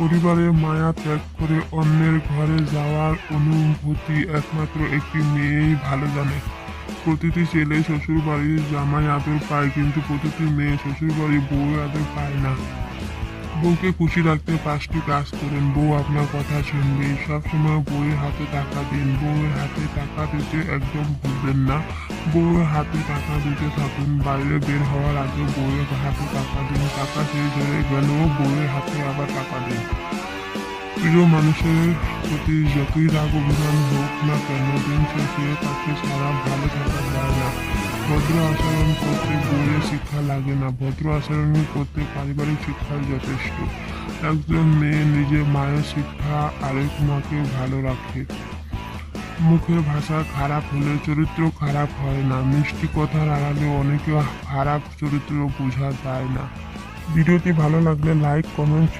পরিবারের মায়া ত্যাগ করে অন্যের ঘরে যাওয়ার অনুভূতি একমাত্র একটি মেয়েই ভালো জানে। প্রতিটি ছেলে শ্বশুর বাড়ির জামাই আদর পায়, কিন্তু প্রতিটি মেয়ে শ্বশুর বাড়ির বউ আদর পায় না। বউকে খুশি রাখতে পাঁচটি কাজ করেন। বউ আপনার কথা শুনবে সবসময় বউয়ের হাতে টাকা দিন। বউয়ের হাতে টাকা দিতে একদম ভুলবেন না। বউয়ের হাতে টাকা দিতে থাকুন। বাইরে বের হওয়ার আগে বউয়ের হাতে টাকা দিন। টাকা শেষ হয়ে গেলেও বউয়ের হাতে আবার টাকা দিন। প্রিয় মানুষের প্রতি যতই রাগ অভিমান হোক না কেন, দিন শেষে তাকে সারা ভালো থাকা যায় না। ভদ্র আচরণ করতে বইয়ের শিক্ষা লাগে না। ভদ্র আচরণ করতে পারিবারিক শিক্ষাই যথেষ্ট। একজন মেয়ে নিজের মায়ের শিক্ষা আরেক মাকে ভালো রাখে। মুখের ভাষা খারাপ হলে চরিত্র খারাপ হয় না। মিষ্টি কথার আড়ালে অনেকে খারাপ চরিত্র বোঝা যায় না। ভিডিওটি ভালো লাগলে লাইক, কমেন্ট